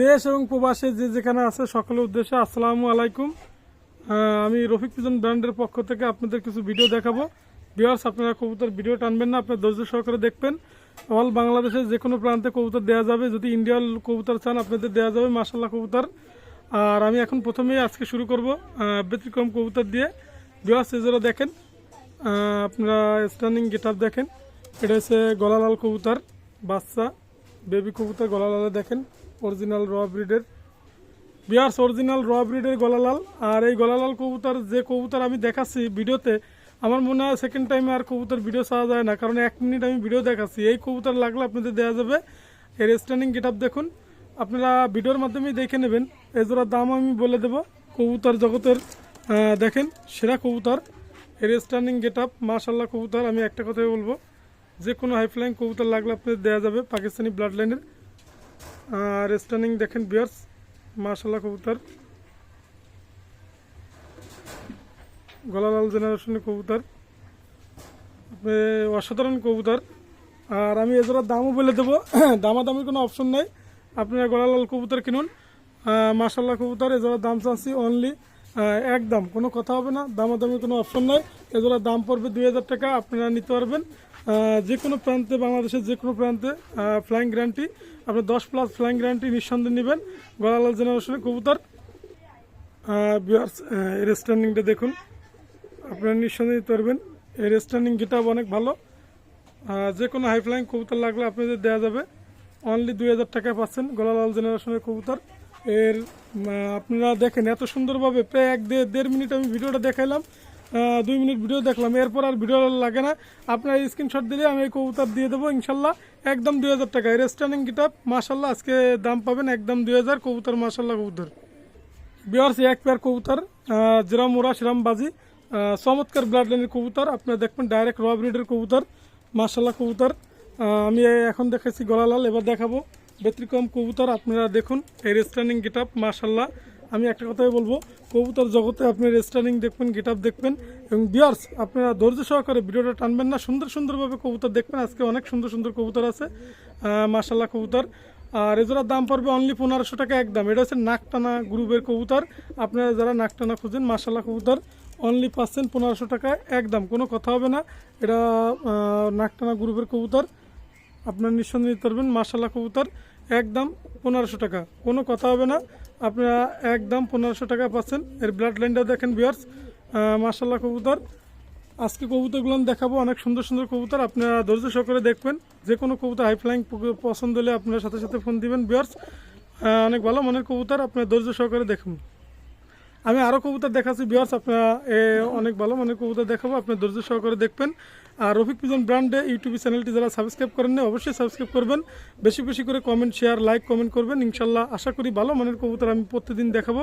দেশ এবং প্রবাসে যে যেখানে আছে, সকলের উদ্দেশ্যে আসসালামু আলাইকুম। আমি রফিক পিজন ব্র্যান্ডের পক্ষ থেকে আপনাদের কিছু ভিডিও দেখাবো। বিয়ার্স আপনারা কবুতর ভিডিও টানবেন না, আপনার ধৈর্য সহকারে দেখবেন। অল বাংলাদেশের যে কোনো প্রান্তে কবুতর দেওয়া যাবে। যদি ইন্ডিয়ার কবুতর চান, আপনাদের দেওয়া যাবে মাসাল্লাহ কবুতর। আর আমি এখন প্রথমেই আজকে শুরু করব ব্যতিক্রম কবুতর দিয়ে। বিয়ার্স এজরা দেখেন আপনারা স্ট্যান্ডিং গেট দেখেন। এটা হচ্ছে গলালাল কবুতর, বাচ্চা বেবি কবুতর গলালালে দেখেন। অরিজিনাল র ব্রিডের বিয়ার্স অরিজিনাল র ব্রিডের গলালাল। আর এই গলালাল কবুতর, যে কবুতর আমি দেখাচ্ছি ভিডিওতে, আমার মনে হয় সেকেন্ড টাইমে আর কবুতর ভিডিও চাওয়া যায় না। কারণ এক মিনিট আমি ভিডিও দেখাচ্ছি। এই কবুতর লাগলে আপনাদের দেওয়া যাবে। এর স্ট্যান্ডিং গেট দেখুন। আপনারা ভিডিওর মাধ্যমেই দেখে নেবেন। এই জোড়ার দাম আমি বলে দেবো। কবুতর জগতের দেখেন, সেরা কবুতর। এর স্ট্যান্ডিং গেট আপ মার্শাল্লাহ কবুতর। আমি একটা কথাই বলব। যে কোনো হাইফ্লাইং কবুতর লাগলে আপনাদের দেওয়া যাবে। পাকিস্তানি ব্লাড লাইনের আর স্ট্যান্ডিং দেখেন বিয়ার্স মার্শাল্লাহ কবুতর। গলালাল জেনারেশনের কবুতর। অসাধারণ কবুতর। আর আমি এজোড়ার দামও বলে দেবো। দামাদামির কোনো অপশন নাই। আপনারা গলালাল কবুতর কিনুন। মার্শাল্লাহ কবুতর এজোড়ার দাম চাচ্ছি অনলি একদম। কোনো কথা হবে না। দামাদামির কোনো অপশন নাই। এজোড়ার দাম পড়বে দুই হাজার টাকা। আপনারা নিতে পারবেন। যে কোনো প্রান্তে, বাংলাদেশের যে কোনো প্রান্তে ফ্লাইং গ্যারান্টি আপনি দশ প্লাস ফ্লাইং গ্যারান্টি নিঃসন্দেহে নেবেন। গলালাল জেনারেশনের কবুতর। বিয়ার্স এর স্ট্যান্ডিংটা দেখুন। আপনারা নিঃসন্দেহে নিতে পারবেন। এর স্ট্যান্ডিং গেটাপ অনেক ভালো। যে কোনো হাই ফ্লাইং কবুতর লাগলে আপনাদের দেওয়া যাবে। অনলি দুই হাজার টাকায় পাচ্ছেন গলালাল জেনারেশনের কবুতর। এর আপনারা দেখেন এত সুন্দরভাবে প্রায় এক দেড় মিনিট আমি ভিডিওটা দেখাইলাম। দুই মিনিট ভিডিও দেখলাম। এরপর আর ভিডিও লাগে না। আপনার স্ক্রিনশট দিলে আমি এই কবুতর দিয়ে দেবো, ইনশাল্লাহ। একদম দুই হাজার টাকা। স্ট্যান্ডিং গেটাপ মাসাল্লাহ আজকে দাম পাবেন একদম দুই হাজার। কবুতর মাসাল্লাহ কবুতর। বিয়ার্স এক পেয়ার কবুতর যেরম ওরা সেরম বাজি চমৎকার ব্লাড লাইনের কবুতর। আপনারা দেখবেন ডাইরেক্ট র ব্রিডের কবুতর মার্শাল্লাহ কবুতর। আমি এখন দেখেছি গলালাল, এবার দেখাবো। ব্যতিক্রম কবুতর, আপনারা দেখুন। এই রেস্টার্নিং আপ মার্শাল্লাহ আমি একটা কথাই বলব, কবুতর জগতে আপনি রেস্টার্নিং দেখবেন গেট আপ দেখবেন, এবং বিয়ার্স আপনারা ধৈর্য সহকারে ভিডিওটা টানবেন না, সুন্দর সুন্দরভাবে কবুতর দেখবেন, আজকে অনেক সুন্দর সুন্দর কবুতর আছে মার্শাল্লাহ কবুতর। আর এজোড়ার দাম পড়বে অনলি পনেরোশো টাকা একদম এটা হচ্ছে নাকটানা গ্রুপের কবুতর, আপনারা যারা নাকটানা খুঁজেন মার্শাল্লাহ কবুতর অনলি পাচ্ছেন পনেরোশো টাকা একদম কোনো কথা হবে না, এটা নাকটানা গ্রুপের কবুতর, আপনার নিঃসন্দেহ নিতে পারবেন মার্শাল্লাহ কবুতর একদম পনেরোশো টাকা, কোনো কথা হবে না। আপনারা একদম পনেরোশো টাকা পাচ্ছেন। এর ব্লাড লাইনটা দেখেন বিয়ার্স মার্শাল্লাহ কবুতর। আজকে কবুতরগুলো দেখাবো। অনেক সুন্দর সুন্দর কবুতর। আপনারা ধৈর্য সহকারে দেখবেন। যে কোনো কবুতর হাই ফ্লাইং পছন্দ হলে আপনার সাথে সাথে ফোন দিবেন বিয়ার্স অনেক ভালো মনের কবুতর। আপনারা ধৈর্য সহকারে দেখুন। আমি আরও কবুতর দেখাচ্ছি বিয়ার্স আপনারা অনেক ভালো মনের কবুতর দেখাবো আপনার ধৈর্য সহকারে দেখবেন। আর রফিক পিজন ব্র্যান্ডে ইউটিউব চ্যানেলটি যারা সাবস্ক্রাইব করেন না অবশ্যই সাবস্ক্রাইব করবেন। বেশি বেশি করে কমেন্ট শেয়ার লাইক কমেন্ট করবেন। ইনশাল্লাহ আশা করি ভালো মনের কবুতর আমি প্রতিদিন দেখাবো।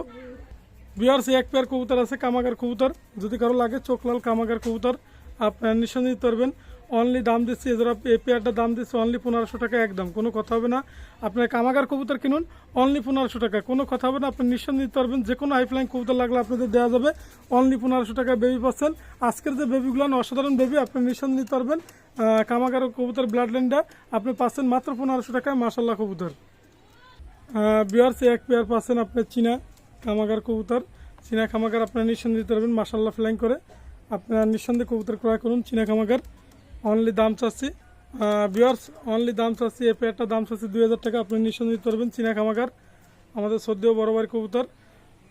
বিয়ার্স এক পেয়ার কবুতর আছে, কামাগার কবুতর। যদি কারও লাগে চোখলাল কামাগার কবুতর, আপনার নিঃসন্দেহে নিতে পারবেন। অনলি দাম দিচ্ছি এজোড়া এই পেয়ারটা দাম দিচ্ছি অনলি পনেরোশো টাকা একদম, কোনো কথা হবে না। আপনার কামাগার কবুতর কিনুন অনলি পনেরোশো টাকা। কোনো কথা হবে না, আপনি নিঃসন্দেহে নিতে পারবেন যে কোনো হাইফ্লাইং কবুতর লাগলে আপনাদের দেওয়া যাবে অনলি পনেরোশো টাকা বেবি পাচ্ছেন আজকের যে বেবিগুলো অসাধারণ বেবি আপনি নিঃসন্দেহে নিতে পারবেন। কামাগার কবুতর ব্লাড লাইনটা আপনি পাচ্ছেন মাত্র পনেরোশো টাকায় মাসাল্লাহ কবুতর। বিয়ার্স এক পেয়ার পাচ্ছেন আপনার চীনা কামাগার কবুতর। চীনা কামাগার আপনার নিঃসন্দেহে দিতে পারবেন মাসাল্লাহ ফ্লাইং করে। আপনার নিঃসন্দেহে কবুতর ক্রয় করুন, চীনা কামাগার। অনলি দাম চাচ্ছি। বিয়ার্স অনলি দাম চাচ্ছি। এই পেয়ারটা দাম চাচ্ছি দুই হাজার টাকা। আপনি নিঃসন্দেহে দিতে পারবেন চীনা কামাগার আমাদের সদ্য বড় কবুতর।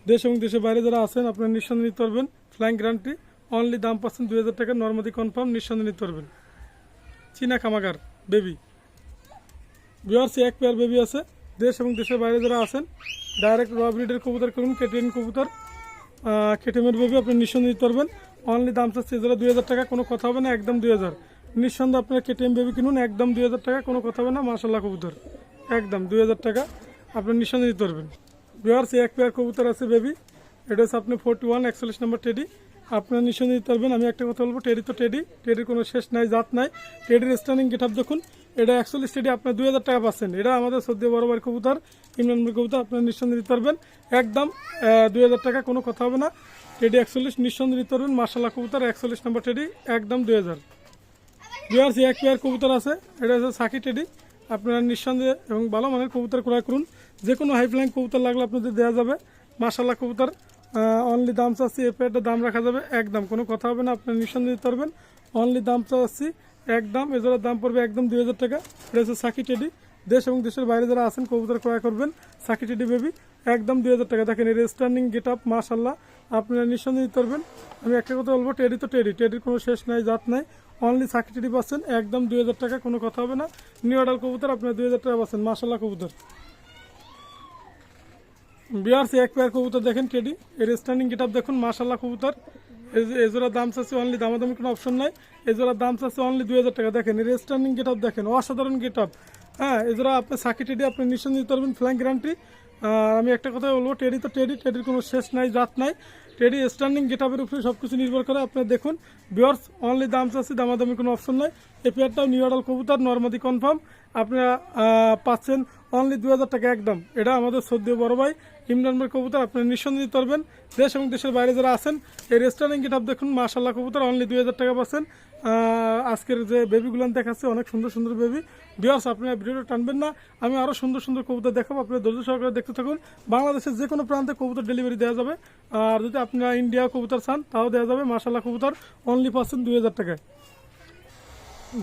দেশ এবং দেশের বাইরে যারা আছেন আপনার নিঃসন্দেহে নিতে পারবেন। ফ্লাইং গ্যারান্টি অনলি দাম পাচ্ছেন দুই হাজার টাকা। নর্মাদি কনফার্ম নিঃসন্দেহে নিতে পারবেন। চীনা কামাগার বেবি বিয়ার্স এক পেয়ার বেবি আছে। দেশ এবং দেশের বাইরে যারা আছেন ডাইরেক্ট র ব্রিডের কবুতর করুন কেটিএন কবুতর। কেটিএমের বেবি আপনি নিঃসন্দেহে দিতে পারবেন। অনলি দাম চাচ্ছে এজোড়া দুই হাজার টাকা। কোনো কথা হবে না, একদম দুই হাজার। নিঃসন্দেহে আপনার কেটিএম বেবি কিনুন, একদম দুই হাজার টাকা, কোনো কথা হবে না মাসাল্লাহ কবুতর। একদম দুই হাজার টাকা আপনি নিঃসন্দেহে দিতে পারবেন। বিয়ার্স এক পেয়ার কবুতর আছে বেবি এটা হচ্ছে আপনি ফোরটি ওয়ান একচল্লিশ নম্বর টেডি আপনার নিঃসন্দেহে দিতে পারবেন, আমি একটা কথা বলব টেডি তো টেডি টেডির কোনো শেষ নাই, জাত নাই। টেডির স্ট্যান্ডিং গেট আপ দেখুন, এটা একচল্লিশ টেডি আপনার দুই হাজার টাকা পাচ্ছেন। এটা আমাদের সদ্য বড়বার কবুতর, ইমরান কবুতর, আপনার নিঃসন্দেহে দিতে পারবেন। একদম দুই হাজার টাকা, কোনো কথা হবে না। টেডি একচল্লিশ, নিঃসন্দেহে দিতে পারবেন মার্শাল্লাহ কবুতর, একচল্লিশ নম্বর টেডি একদম দুই হাজার। বিয়ার্স এক পেয়ার কবুতর আছে, এটা হচ্ছে সাকি টেডি। আপনারা নিঃসন্দেহে এবং ভালো মানের কবুতর ক্রয় করুন। যে কোনো হাই ফ্লাইং কবুতর লাগলে আপনাদের দেওয়া যাবে। মাসাল্লাহ কবুতর অনলি দাম চাচ্ছি এ পেয়ারটা দাম রাখা যাবে একদম। কোনো কথা হবে না, আপনারা নিঃসন্দেহে দিতে পারবেন। অনলি দাম চাচ্ছি একদম। এজোড়ার দাম পড়বে একদম দুই হাজার টাকা। এটা হচ্ছে সাকি টেডি। দেশ এবং দেশের বাইরে যারা আছেন, কবুতর ক্রয় করবেন। সাকি টেডি বেবি, একদম দুই হাজার টাকা। দেখেন, এর স্ট্যান্ডিং গেট আপ মাশাল্লাহ আপনারা নিঃসন্দেহে দিতে পারবেন। আমি একটা কথা বলব, টেডি তো টেডি। টেডির কোনো শেষ নাই, জাত নাই। অনলি সাকি টেডি পাচ্ছেন একদম দুই হাজার টাকা, কোনো কথা হবে না। নিউ অর্ডার কবুতর, আপনার দুই হাজার টাকা পাচ্ছেন। মাশাল্লাহ কবুতর। বিয়ার্স এক পেয়ার কবুতর দেখেন টেডি এর স্ট্যান্ডিং আপ দেখুন মাশাল্লাহ কবুতর। এ- এজোড়ার দাম চাচ্ছে অনলি দামাদামি কোনো অপশন নাই। এজোড়ার দাম চাচ্ছে অনলি দুই হাজার টাকা। দেখেন, এর স্ট্যান্ডিং আপ দেখেন, অসাধারণ গেট হ্যাঁ এজোড়া আপনি সাকি টেডি আপনি নিশ্চয় দিতে পারবেন ফ্ল্যাং গ্যারান্টি আর আমি একটা কথা বলব টেডি তো টেডি টেডির কোনো শেষ নাই, জাত নাই। টেডি স্ট্যান্ডিং গেট আপের উপরে সব কিছু নির্ভর করে আপনি দেখুন। বিয়ার্স অনলি দাম চাচ্ছে দামাদামি কোনো অপশন নাই। এই পেয়ারটাও নিউ কবুতর নর্মাদি কনফার্ম আপনারা পাচ্ছেন অনলি দু হাজার টাকা একদম। এটা আমাদের সদ্য বড় ভাই, ইমরান ভাই কবুতর আপনি নিঃসন্দেহে পারবেন। দেশ এবং দেশের বাইরে যারা আছেন, এই গেট আপ দেখুন মাশাল্লাহ কবুতর অনলি দুই হাজার টাকা পাচ্ছেন। আজকের যে বেবিগুলো দেখাচ্ছে, অনেক সুন্দর সুন্দর বেবি বিয়ার্স আপনারা ভিডিওটা টানবেন না। আমি আরও সুন্দর সুন্দর কবুতর দেখাবো। আপনি ধৈর্য সহকারে দেখতে থাকুন। বাংলাদেশের যে কোনো প্রান্তে কবুতর ডেলিভারি দেওয়া যাবে। আর যদি আপনারা ইন্ডিয়া কবুতর চান, তাও দেওয়া যাবে। মার্শাল্লাহ কবুতার অনলি পার্সেন্ট দুই হাজার টাকায়।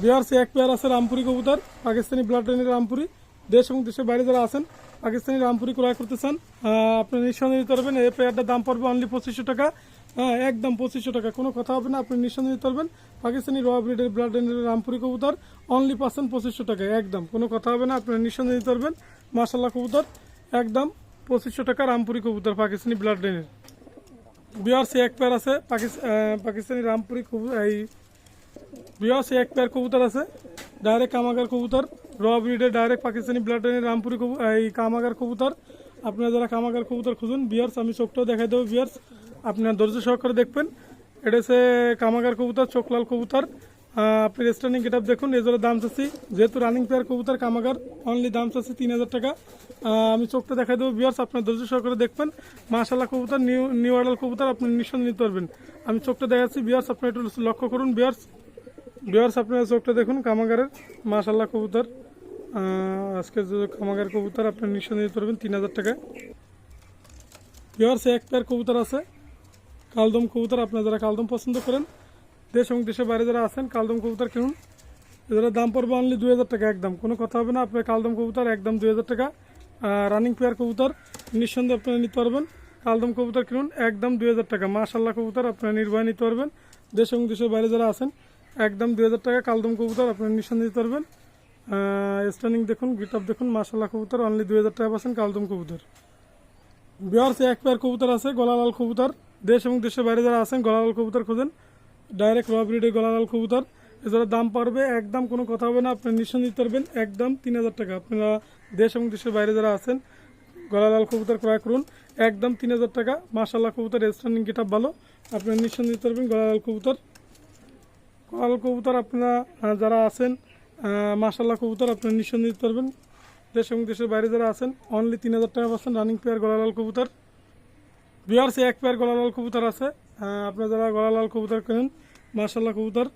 বিয়ার্স এক পেয়ার আছে রামপুরি কবুতর, পাকিস্তানি ব্লাড লাইনের রামপুরি। দেশ এবং দেশের বাইরে যারা আছেন, পাকিস্তানি রামপুরি ক্রয় করতে চান আপনি নিঃসন্দেহে নিতে পারবেন। এই পেয়ারটার দাম পড়বে অনলি পঁচিশশো টাকা। হ্যাঁ একদম পঁচিশশো টাকা। কোনো কথা হবে না, আপনি নিঃসন্দেহে নিতে পারবেন। পাকিস্তানি র ব্রিডের ব্লাড রামপুরি কবুতর অনলি পার্সেন্ট পঁচিশশো টাকা। একদম। কোনো কথা হবে না, আপনি নিঃসন্দেহে নিতে পারবেন। মাসাল্লাহ কবুতর, একদম পঁচিশশো টাকা রামপুরি কবুতর, পাকিস্তানি ব্লাড লাইনের বিহার সে এক পেয়ার আছে, পাকিস- পাকিস্তানি রামপুরি কবু- এই বিয়াস এক পেয়ার কবুতর আছে ডাইরেক্ট কামাগার কবুতর। র ব্রিডের ডাইরেক্ট পাকিস্তানি ব্লাড লাইনের রামপুরি এই কামাগার কবুতর আপনারা যারা কামাগার কবুতর খুঁজুন বিয়ার্স আমি চোখটাও দেখাই দেবো বিয়ার্স আপনার ধৈর্য সহকারে দেখবেন। এটা হচ্ছে কামাগার কবুতর চোখলাল কবুতর আপনি রেস্টুরেন্ট গেট দেখুন এজোরে দাম চাচ্ছি। যেহেতু রানিং পেয়ার কবুতর কামাগার অনলি দাম চাচ্ছি তিন হাজার টাকা। আমি চোখটা দেখাই দেবো বিয়ার্স আপনার ধৈর্য সহকারে দেখবেন। মাশাল্লাহ কবুতর নিউ নিউ আডাল কবুতর আপনি নিঃসন্দেহে নিতে পারবেন। আমি চোখটা দেখাচ্ছি বিয়ার্স আপনি একটু লক্ষ্য করুন বিয়ার্স বিহার আপনার চোখটা দেখুন, কামাগারের মাশাল্লাহ কবুতর। আজকে কামাগার কবুতর আপনার নিঃসন্দেহে পারবেন তিন হাজার টাকায়। বিহার সে এক পেয়ার কবুতর আছে। কালদম কবুতর, আপনারা যারা কালদম পছন্দ করেন, দেশ এবং দেশের বাইরে যারা আছেন, কালদম কবুতর কিনুন। এদের দাম পড়বে অনলি দুই হাজার টাকা একদম। কোনো কথা হবে না, আপনার কালদম কবুতর একদম দুই হাজার টাকা। রানিং পেয়ার কবুতর, নিঃসন্দেহে আপনারা নিতে পারবেন। কালদম কবুতর কিনুন একদম দুই হাজার টাকা। মাশাল্লাহ কবুতর, আপনারা নির্ভয় নিতে পারবেন। দেশ এবং দেশের বাইরে যারা আছেন একদম দুই হাজার টাকা কালদম কবুতর, আপনারা নিঃসন্দেহে দিতে পারবেন। স্ট্যান্ডিং দেখুন গিট আপ দেখুন মাশাল্লাহ কবুতর অনলি দুই হাজার টাকা পাচ্ছেন কালদম কবুতর। বিহার সে এক পেয়ার কবুতর আছে, গলালাল কবুতর। দেশ এবং দেশের বাইরে যারা আছেন, গলালাল কবুতর খোঁজেন। ডাইরেক্ট র ব্রিডের গলালাল কবুতর। এছাড়া দাম পারবে, একদম কোনো কথা হবে না আপনি নিঃসন্দেহে দিতে পারবেন, একদম তিন হাজার টাকা। আপনারা দেশ এবং দেশের বাইরে যারা আছেন, গলালাল কবুতর ক্রয় করুন, একদম তিন হাজার টাকা। মাশাল্লাহ কবুতর স্ট্যান্ডিং গেট ভালো। আপনারা নিঃসন্দেহে দিতে পারবেন গলালাল কবুতর। গলালাল কবুতর আপনারা যারা আছেন মাসাল্লাহ কবুতর আপনারা নিঃসন্দেহ দিতে পারবেন। দেশ এবং দেশের বাইরে যারা আছেন অনলি তিন হাজার টাকা পাচ্ছেন রানিং পেয়ার গলালাল কবুতর। বিহারসে এক পেয়ার গলালাল কবুতর আছে। আপনার আপনারা যারা গলালাল কবুতর কেনেন মাসাল্লাহ কবুতর।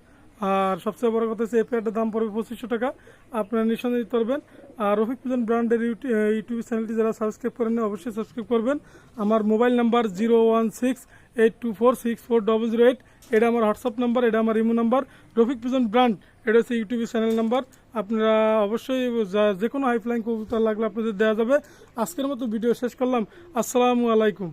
আর সবচেয়ে বড় কথা হচ্ছে এই পেয়ারটার দাম পড়বে পঁচিশশো টাকা। আপনারা নিঃসন্দেহে দিতে পারবেন। আর রফিক পুজন ব্র্যান্ডের ইউটিউব চ্যানেলটি যারা সাবস্ক্রাইব করেন অবশ্যই সাবস্ক্রাইব করবেন। আমার mobile number zero one six eight two four six four double zero eight. এটা আমার হোয়াটসঅ্যাপ নাম্বার, এটা আমার imo number. Rafiq pigeon brand, এটা হচ্ছে ইউটিউব চ্যানেল নাম্বার। আপনারা অবশ্যই যা- কোনো হাইফ্লাইন কবুতর লাগলে আপনাদের দেওয়া যাবে। আজকের মতো ভিডিও শেষ করলাম। আসসালামু আলাইকুম।